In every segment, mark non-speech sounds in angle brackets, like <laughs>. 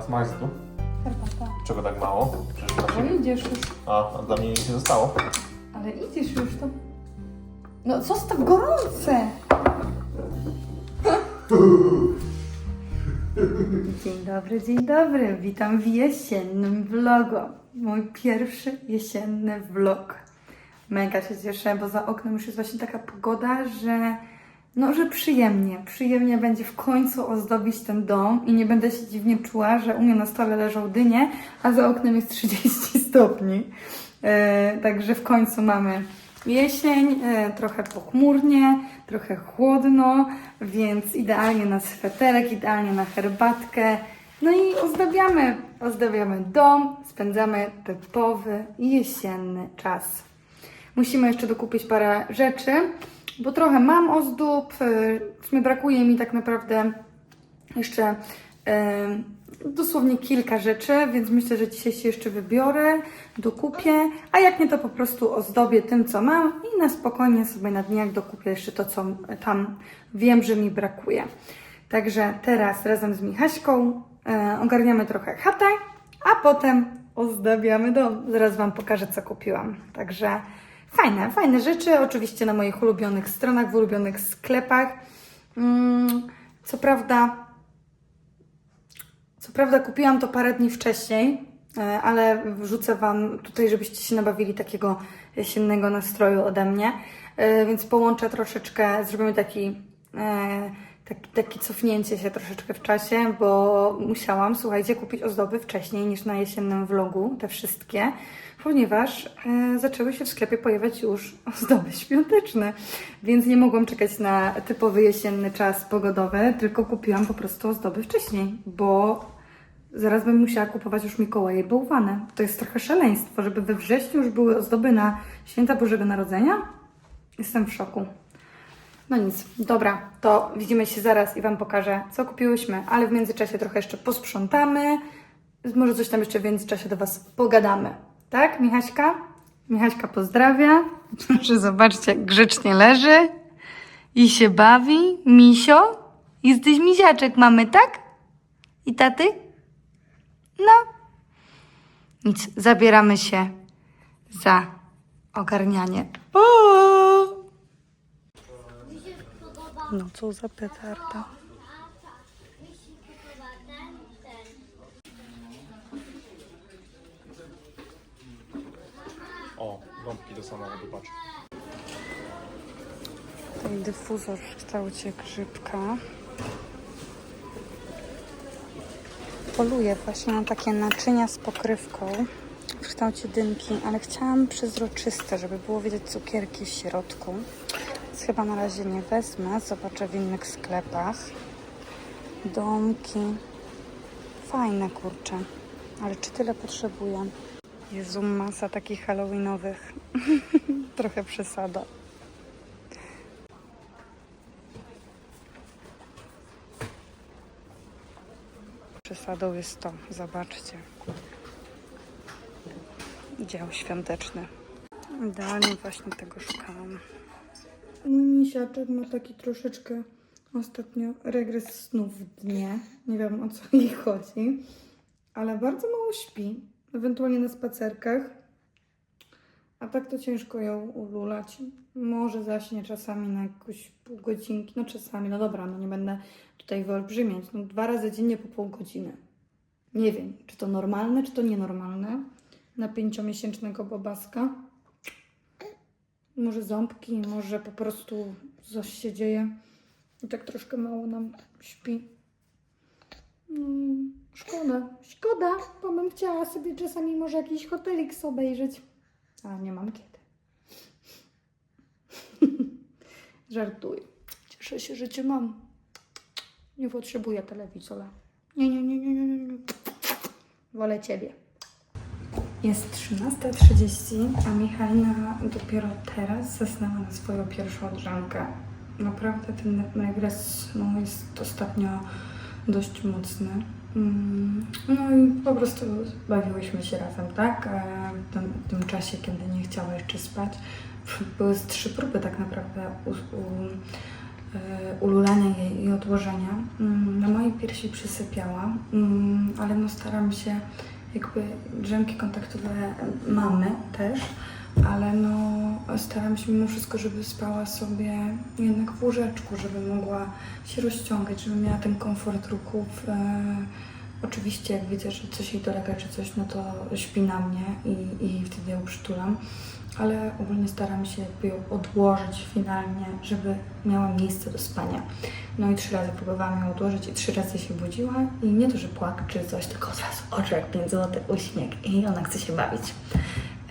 Was małeś tu? Herbata. Czego tak mało? Przecież dla No idziesz już. A, a dla mnie nic nie zostało. Ale idziesz już to. No zostaw gorące! Dzień dobry, dzień dobry. Witam w jesiennym vlogu. Mój pierwszy jesienny vlog. Mega się cieszę, bo za oknem już jest właśnie taka pogoda, że no, że przyjemnie. Przyjemnie będzie w końcu ozdobić ten dom i nie będę się dziwnie czuła, że u mnie na stole leżą dynie, a za oknem jest 30 <laughs> stopni. E, także w końcu mamy jesień, e, trochę pochmurnie, trochę chłodno, więc idealnie na sweterek, idealnie na herbatkę. No i ozdabiamy, ozdabiamy dom, spędzamy typowy jesienny czas. Musimy jeszcze dokupić parę rzeczy, bo trochę mam ozdób. y, W sumie brakuje mi tak naprawdę jeszcze y, dosłownie kilka rzeczy, więc myślę, że dzisiaj się jeszcze wybiorę, dokupię, a jak nie, to po prostu ozdobię tym, co mam i na spokojnie sobie na dniach dokupię jeszcze to, co tam wiem, że mi brakuje. Także teraz razem z Michaśką y, ogarniamy trochę chatę, a potem ozdabiamy dom. Zaraz Wam pokażę, co kupiłam. Także fajne, fajne rzeczy. Oczywiście na moich ulubionych stronach, w ulubionych sklepach. Mm, co prawda, co prawda kupiłam to parę dni wcześniej, e, ale wrzucę Wam tutaj, żebyście się nabawili takiego jesiennego nastroju ode mnie. E, Więc połączę troszeczkę, zrobimy taki, e, taki, taki cofnięcie się troszeczkę w czasie, bo musiałam, słuchajcie, kupić ozdoby wcześniej niż na jesiennym vlogu, te wszystkie, ponieważ e, zaczęły się w sklepie pojawiać już ozdoby świąteczne, więc nie mogłam czekać na typowy jesienny czas pogodowy, tylko kupiłam po prostu ozdoby wcześniej, bo zaraz bym musiała kupować już Mikołaje i bałwane. To jest trochę szaleństwo, żeby we wrześniu już były ozdoby na święta Bożego Narodzenia. Jestem w szoku. No nic, dobra, to widzimy się zaraz i Wam pokażę, co kupiłyśmy, ale w międzyczasie trochę jeszcze posprzątamy. Może coś tam jeszcze w międzyczasie do Was pogadamy. Tak, Michaśka? Michaśka pozdrawia. <laughs> Że zobaczcie, grzecznie leży i się bawi. Misio? Jesteś misiaczek mamy, tak? I taty? No. Nic, zabieramy się za ogarnianie. O! No co za petarda. O, gąbki do samochodu, patrz. Ten dyfuzor w kształcie grzybka. Poluję właśnie na takie naczynia z pokrywką w kształcie dynki, ale chciałam przezroczyste, żeby było widać cukierki w środku. Chyba na razie nie wezmę, zobaczę w innych sklepach. Domki. Fajne kurcze, ale czy tyle potrzebuję? Jezu, masa takich halloweenowych. <laughs> Trochę przesada. Przesadą jest to, zobaczcie. Dział świąteczny. Idealnie właśnie tego szukałam. Mój misiaczek ma taki troszeczkę ostatnio regres snów w dnie. Nie wiem o co jej chodzi, ale bardzo mało śpi. Ewentualnie na spacerkach. A tak to ciężko ją ululać. Może zaśnie czasami na jakąś pół godzinki. No czasami, no dobra, no nie będę tutaj wyolbrzymiać. No dwa razy dziennie po pół godziny. Nie wiem, czy to normalne, czy to nienormalne. Na pięciomiesięcznego bobaska. Może ząbki, może po prostu coś się dzieje. I tak troszkę mało nam śpi. Mm, szkoda, szkoda, bo bym chciała sobie czasami może jakiś hotelik obejrzeć. A nie mam kiedy. <laughs> Żartuję. Cieszę się, że cię mam. Nie potrzebuję telewizora. Nie, nie, nie, nie, nie. nie. Wolę ciebie. Jest 13.30, a Michalina dopiero teraz zasnęła na swoją pierwszą odrzankę. Naprawdę ten regres no, jest ostatnio dość mocny. Mm, No i po prostu bawiłyśmy się razem, tak? E, W tym, w tym czasie, kiedy nie chciała jeszcze spać. <laughs> Były trzy próby tak naprawdę u, u ululania jej i odłożenia. Mm, Na mojej piersi przysypiała, mm, ale no staram się jakby drzemki kontaktowe mamy też, ale no staram się mimo wszystko, żeby spała sobie jednak w łóżeczku, żeby mogła się rozciągać, żeby miała ten komfort ruchów. E, oczywiście jak widzę, że coś jej dolega czy coś, no to śpi na mnie i, i wtedy ją przytulam, ale ogólnie staram się jakby ją odłożyć finalnie, żeby miała miejsce do spania. No i trzy razy próbowałam ją odłożyć i trzy razy się budziła i nie to, że płakać czy coś, tylko od razu oczy jak pięć złoty uśmiech i ona chce się bawić.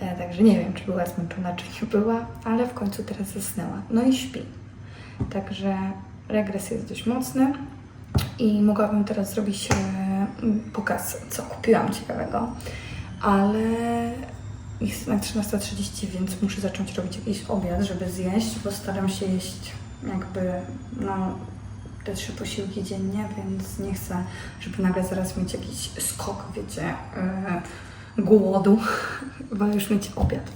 E, także nie wiem, czy była zmęczona, czy nie była, ale w końcu teraz zasnęła. No i śpi. Także regres jest dość mocny i mogłabym teraz zrobić e, pokaz, co kupiłam ciekawego, ale jest na 13.30, więc muszę zacząć robić jakiś obiad, żeby zjeść, bo staram się jeść jakby no, te trzy posiłki dziennie, więc nie chcę, żeby nagle zaraz mieć jakiś skok, wiecie, yy, głodu, <laughs> bo już mieć obiad.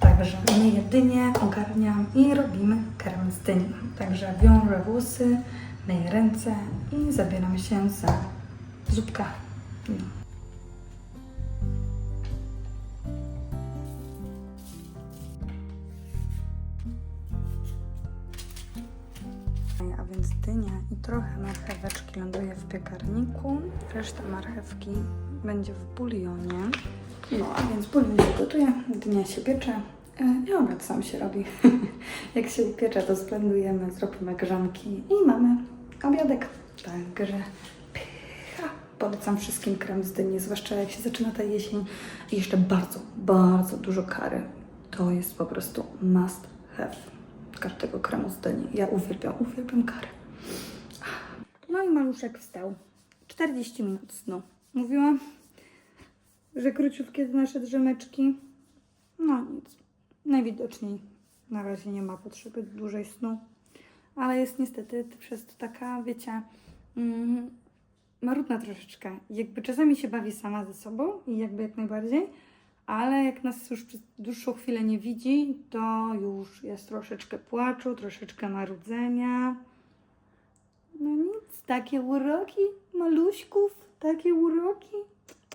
Także my jedynie ogarniam i robimy karmę z dyni. Także wiążę włosy, myję ręce i zabieram się za zupkę. No. A więc dynia i trochę marcheweczki ląduje w piekarniku. Reszta marchewki będzie w bulionie. No, a więc bulion się gotuje, dynia się piecze e, i obiad sam się robi. <laughs> Jak się upiecze, to splendujemy, zrobimy grzanki i mamy obiadek. Także. Polecam wszystkim krem z dyni, zwłaszcza jak się zaczyna ta jesień i jeszcze bardzo, bardzo dużo kary. To jest po prostu must have każdego kremu z dyni. Ja uwielbiam, uwielbiam karę. No i maluszek wstał. 40 minut snu. Mówiłam, że króciutkie nasze drzemeczki. No nic. Najwidoczniej na razie nie ma potrzeby dłużej snu. Ale jest niestety przez to taka, wiecie, mm, marudna troszeczkę. Jakby czasami się bawi sama ze sobą i jakby jak najbardziej, ale jak nas już przez dłuższą chwilę nie widzi, to już jest troszeczkę płaczu, troszeczkę marudzenia. No nic, takie uroki maluśków, takie uroki.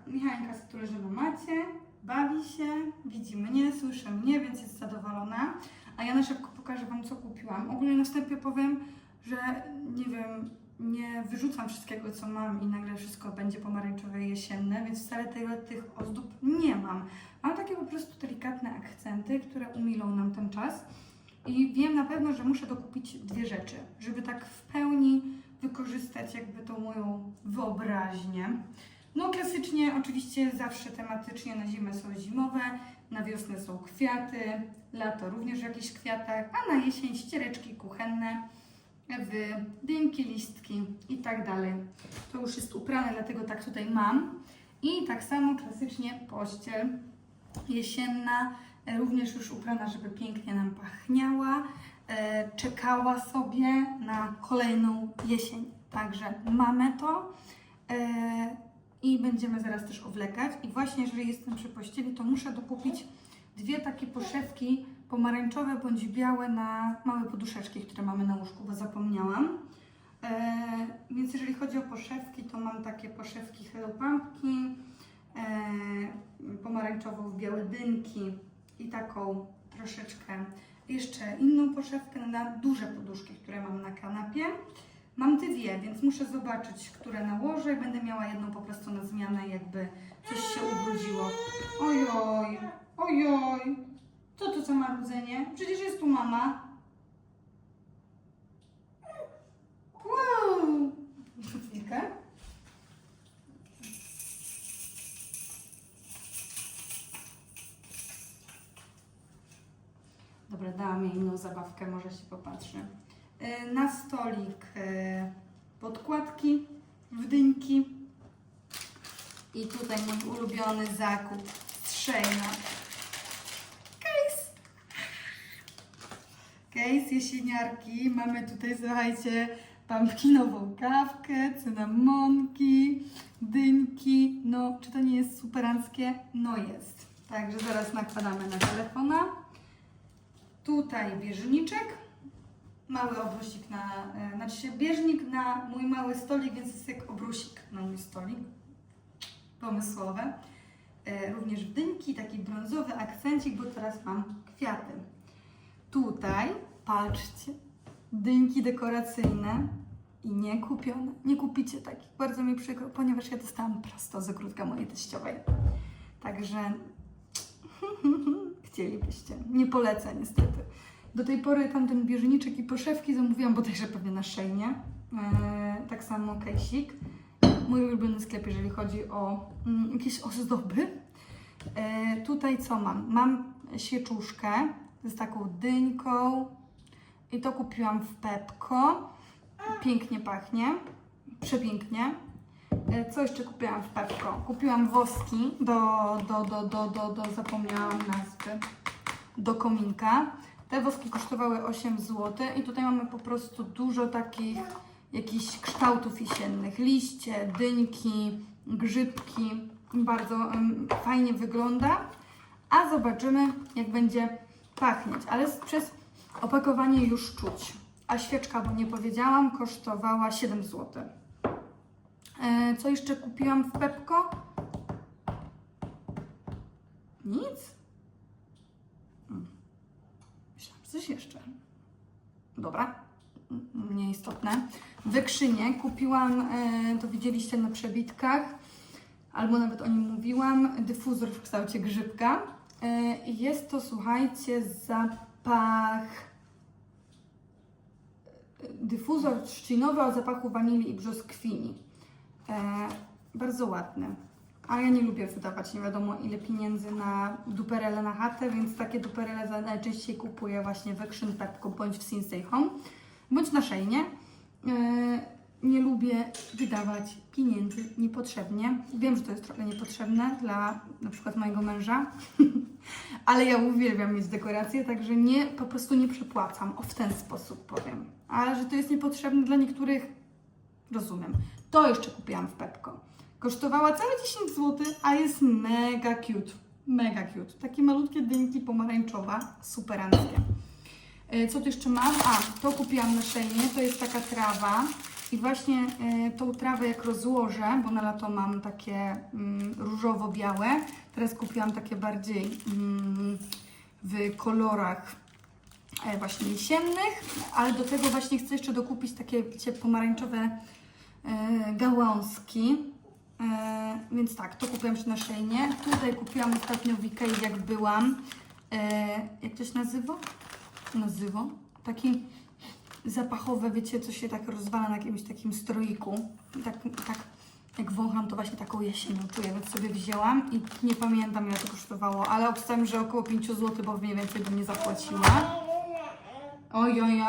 Michalka, z której na macie, bawi się, widzi mnie, słyszy mnie, więc jest zadowolona. A ja na szybko pokażę Wam, co kupiłam. Ogólnie na wstępie powiem, że nie wiem, nie wyrzucam wszystkiego, co mam i nagle wszystko będzie pomarańczowe jesienne, więc wcale tego, tych ozdób nie mam. Mam takie po prostu delikatne akcenty, które umilą nam ten czas. I wiem na pewno, że muszę dokupić dwie rzeczy, żeby tak w pełni wykorzystać jakby tą moją wyobraźnię. No klasycznie, oczywiście zawsze tematycznie na zimę są zimowe, na wiosnę są kwiaty, lato również w jakichś kwiatach, a na jesień ściereczki kuchenne, w dymki, listki i tak dalej. To już jest uprane, dlatego tak tutaj mam. I tak samo klasycznie pościel jesienna, e, również już uprana, żeby pięknie nam pachniała. E, Czekała sobie na kolejną jesień. Także mamy to e, i będziemy zaraz też owlekać. I właśnie, jeżeli jestem przy pościeli, to muszę dokupić dwie takie poszewki pomarańczowe bądź białe na małe poduszeczki, które mamy na łóżku, bo zapomniałam. E, więc jeżeli chodzi o poszewki, to mam takie poszewki Hello Pumpkin, e, pomarańczową białe dynki i taką troszeczkę jeszcze inną poszewkę na duże poduszki, które mam na kanapie. Mam dwie, więc muszę zobaczyć, które nałożę. Będę miała jedną po prostu na zmianę, jakby coś się ubrudziło. Ojoj, ojoj, co to za marudzenie? Przecież jest tu mama. Wow! Chwilkę. Dobra, dałam jej inną zabawkę, może się popatrzy. Y, Na stolik y, podkładki w dynki. I tutaj mój ulubiony zakup strzejna. Case jesieniarki. Mamy tutaj, słuchajcie, pumpkinową kawkę, cynamonki, dynki. No, czy to nie jest superanckie? No jest. Także zaraz nakładamy na telefona. Tutaj bieżniczek mały obrusik na, e, znaczy bieżnik na mój mały stolik, więc jest jak obrusik na mój stolik. Pomysłowe. E, Również w dynki, taki brązowy akcencik, bo teraz mam kwiaty. Tutaj, patrzcie, dynki dekoracyjne i nie kupione. Nie kupicie takich, bardzo mi przykro, ponieważ ja dostałam prosto z ogródka mojej teściowej. Także <laughs> chcielibyście. Nie polecę niestety. Do tej pory tamten bieżniczek i poszewki zamówiłam bodajże pewnie na Szejnie. Eee, tak samo kejsik. Mój ulubiony sklep, jeżeli chodzi o mm, jakieś ozdoby. Eee, tutaj co mam? Mam świeczuszkę z taką dyńką i to kupiłam w Pepko. Pięknie pachnie. Przepięknie. E, Co jeszcze kupiłam w Pepko? Kupiłam woski do, do, do, do, do, do zapomniałam nazwy, do kominka. Te woski kosztowały 8 zł i tutaj mamy po prostu dużo takich jakichś kształtów jesiennych. Liście, dyńki, grzybki. Bardzo em, fajnie wygląda. A zobaczymy, jak będzie pachnieć. Ale przez opakowanie już czuć. A świeczka, bo nie powiedziałam, kosztowała 7 zł. E, Co jeszcze kupiłam w Pepko? Nic? Hmm. Myślałam, że coś jeszcze. Dobra, nieistotne. Wykrzynię kupiłam, e, to widzieliście na przebitkach, albo nawet o nim mówiłam, dyfuzor w kształcie grzybka. E, Jest to, słuchajcie, zapach dyfuzor trzcinowy o zapachu wanilii i brzoskwini. E, bardzo ładny. A ja nie lubię wydawać nie wiadomo ile pieniędzy na duperele na chatę, więc takie duperele najczęściej kupuję właśnie we Krzyn Pepko bądź w Sinsei Home, bądź na Szejnie. E, nie lubię wydawać pieniędzy niepotrzebnie. Wiem, że to jest trochę niepotrzebne dla na przykład mojego męża, <laughs> ale ja uwielbiam mieć dekoracje, także nie, po prostu nie przepłacam. O, w ten sposób powiem. Ale że to jest niepotrzebne dla niektórych, rozumiem. To jeszcze kupiłam w Pepko. Kosztowała całe 10 zł, a jest mega cute. Mega cute. Takie malutkie dynki pomarańczowa, superanckie. Co tu jeszcze mam? A, to kupiłam na szejnie, to jest taka trawa. I właśnie e, tą trawę jak rozłożę, bo na lato mam takie mm, różowo-białe, teraz kupiłam takie bardziej mm, w kolorach e, właśnie jesiennych, ale do tego właśnie chcę jeszcze dokupić takie pomarańczowe e, gałązki. Więc tak, to kupiłam się na szejnie. Tutaj kupiłam ostatnio w Ikei, jak byłam. Jak to się nazywa? Nazywa? Taki zapachowe, wiecie, co się tak rozwala na jakimś takim stroiku. Tak, tak jak wącham, to właśnie taką jesienią czuję, więc sobie wzięłam i nie pamiętam ile to kosztowało, ale obstawiam, że około 5 zł, bo mniej więcej bym nie zapłaciła. Ojojoj.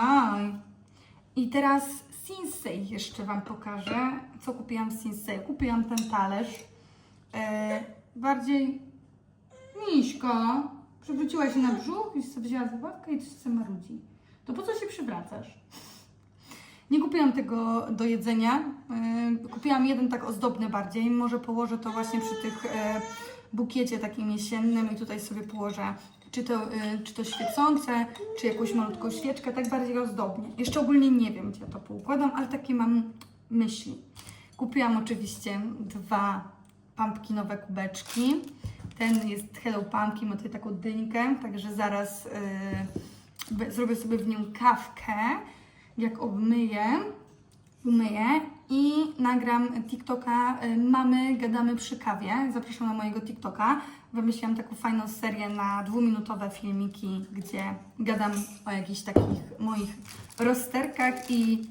I teraz Sinsei jeszcze Wam pokażę, co kupiłam w Sinsei. Kupiłam ten talerz. E, bardziej Miśko, przewróciła się na brzuch i sobie wzięła zabawkę i coś sobie marudzi. To po co się przywracasz? Nie kupiłam tego do jedzenia. E, kupiłam jeden tak ozdobny bardziej. Może położę to właśnie przy tych e, bukiecie takim jesiennym i tutaj sobie położę czy to, e, czy to świecące, czy jakąś malutką świeczkę, tak bardziej ozdobnie. Jeszcze ogólnie nie wiem, gdzie to poukładam, ale takie mam myśli. Kupiłam oczywiście dwa pumpkinowe kubeczki. Ten jest Hello Pumpkin, ma tutaj taką dynkę, także zaraz e, zrobię sobie w nim kawkę. Jak obmyję, umyję i nagram TikToka y, Mamy gadamy przy kawie. Zapraszam na mojego TikToka. Wymyśliłam taką fajną serię na dwuminutowe filmiki, gdzie gadam o jakichś takich moich rozterkach i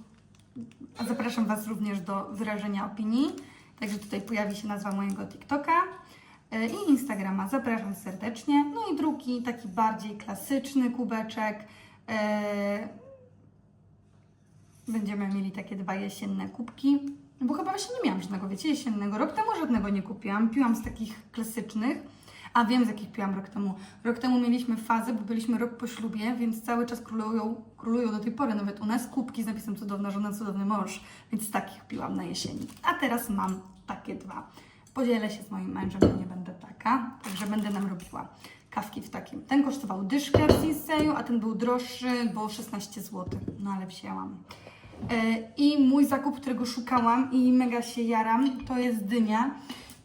zapraszam Was również do wyrażenia opinii. Także tutaj pojawi się nazwa mojego TikToka i Instagrama. Zapraszam serdecznie. No i drugi, taki bardziej klasyczny kubeczek. y, Będziemy mieli takie dwa jesienne kubki. Bo chyba właśnie nie miałam żadnego, wiecie, jesiennego. Rok temu żadnego nie kupiłam. Piłam z takich klasycznych. A wiem, z jakich piłam rok temu. Rok temu mieliśmy fazę, bo byliśmy rok po ślubie, więc cały czas królują, królują do tej pory nawet u nas kubki z napisem cudowna żona, cudowny mąż. Więc takich piłam na jesieni. A teraz mam takie dwa. Podzielę się z moim mężem, bo nie będę taka, także będę nam robiła. kawki w takim. Ten kosztował dyszkę w Sinseju, a ten był droższy, bo 16 zł. No ale wzięłam. E, I mój zakup, którego szukałam i mega się jaram, to jest dynia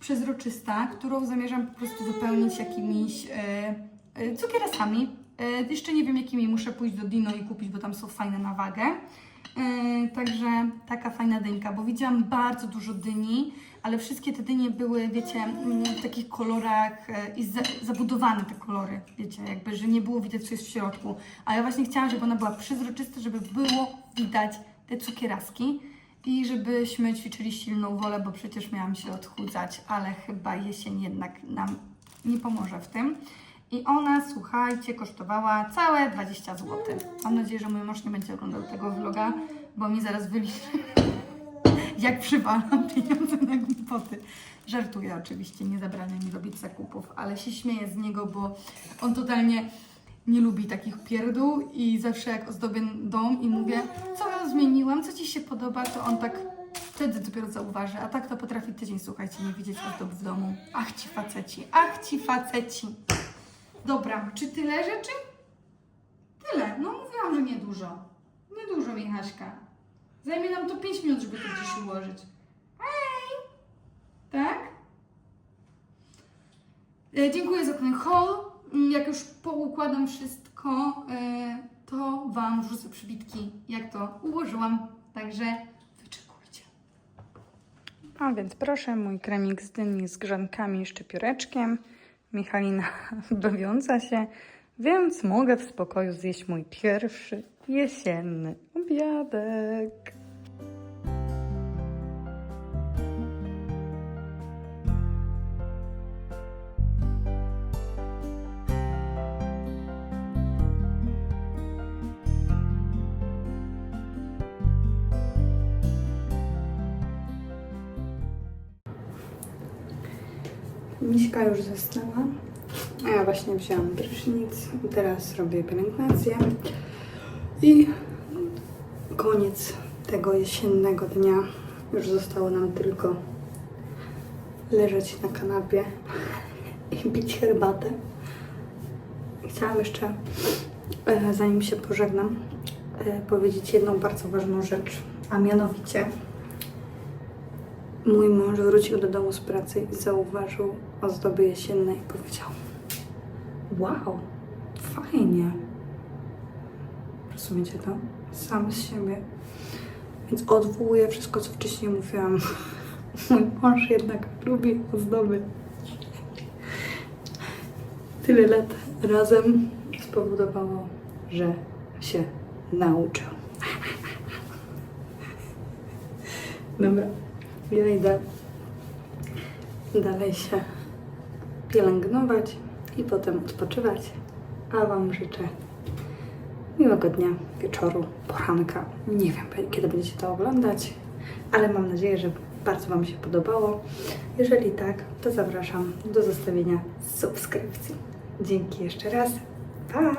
przezroczysta, którą zamierzam po prostu wypełnić jakimiś e, e, cukierasami. Jeszcze nie wiem jakimi, muszę pójść do Dino i kupić, bo tam są fajne na wagę. Także taka fajna dynka, bo widziałam bardzo dużo dyni, ale wszystkie te dynie były, wiecie, mm, w takich kolorach e, i za, zabudowane te kolory, wiecie, jakby, że nie było widać, co jest w środku. A ja właśnie chciałam, żeby ona była przezroczysta, żeby było widać te cukieraski i żebyśmy ćwiczyli silną wolę, bo przecież miałam się odchudzać, ale chyba jesień jednak nam nie pomoże w tym. I ona, słuchajcie, kosztowała całe 20 zł. Mam nadzieję, że mój mąż nie będzie oglądał tego vloga, bo mi zaraz wyliczy, jak przywalam pieniądze na głupoty. Żartuję oczywiście, nie zabrania mi robić zakupów, ale się śmieję z niego, bo on totalnie nie lubi takich pierdół i zawsze jak ozdobię dom i mówię, co ja zmieniłam, co Ci się podoba, to on tak wtedy dopiero zauważy, a tak to potrafi tydzień, słuchajcie, nie widzieć ozdob w domu. Ach ci faceci, ach ci faceci. Dobra, czy tyle rzeczy? Tyle, no mówiłam, że nie dużo. Nie dużo, Michaśka. Zajmie nam to 5 minut, żeby to gdzieś ułożyć. Hej! Tak? E, dziękuję za ten haul. Mm, Jak już poukładam wszystko, e, to Wam wrzucę przybitki, jak to ułożyłam. Także wyczekujcie. A więc proszę, mój kremik z dyni z grzankami i szczypioreczkiem. Michalina <laughs> bawiąca się, więc mogę w spokoju zjeść mój pierwszy jesienny obiadek. Miśka już zasnęła, a ja właśnie wzięłam prysznic i teraz robię pielęgnację i koniec tego jesiennego dnia. Już zostało nam tylko leżeć na kanapie i pić herbatę. Chciałam jeszcze, e, zanim się pożegnam, e, powiedzieć jedną bardzo ważną rzecz, a mianowicie Mój mąż wrócił do domu z pracy i zauważył ozdoby jesienne i powiedział: Wow, fajnie. Rozumiecie to? Sam z siebie. Więc odwołuję wszystko, co wcześniej mówiłam. <laughs> Mój mąż jednak lubi ozdoby. Tyle lat razem spowodowało, że się nauczył. <laughs> Dobra. Ja idę dalej się pielęgnować i potem odpoczywać. A Wam życzę miłego dnia, wieczoru, poranka. Nie wiem, kiedy będziecie to oglądać, ale mam nadzieję, że bardzo Wam się podobało. Jeżeli tak, to zapraszam do zostawienia subskrypcji. Dzięki jeszcze raz. Pa!